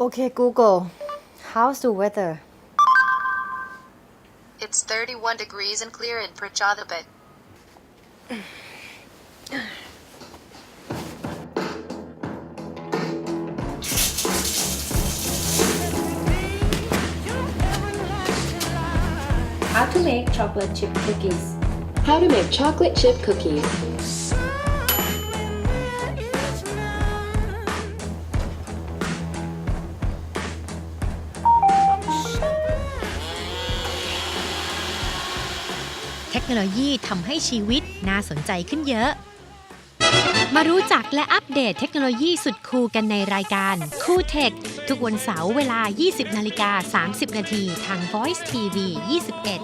Okay, Google. How's the weather? It's 31 degrees and clear in Prachadabit. How to make chocolate chip cookies How to make chocolate chip cookies. เทคโนโลยีทำให้ชีวิตน่าสนใจขึ้นเยอะ มารู้จักและอัปเดตเทคโนโลยีสุดคูลกันในรายการคูเทคทุกวันเสาร์เวลา 20 นาฬิกา 30 นาทีทาง Voice TV 21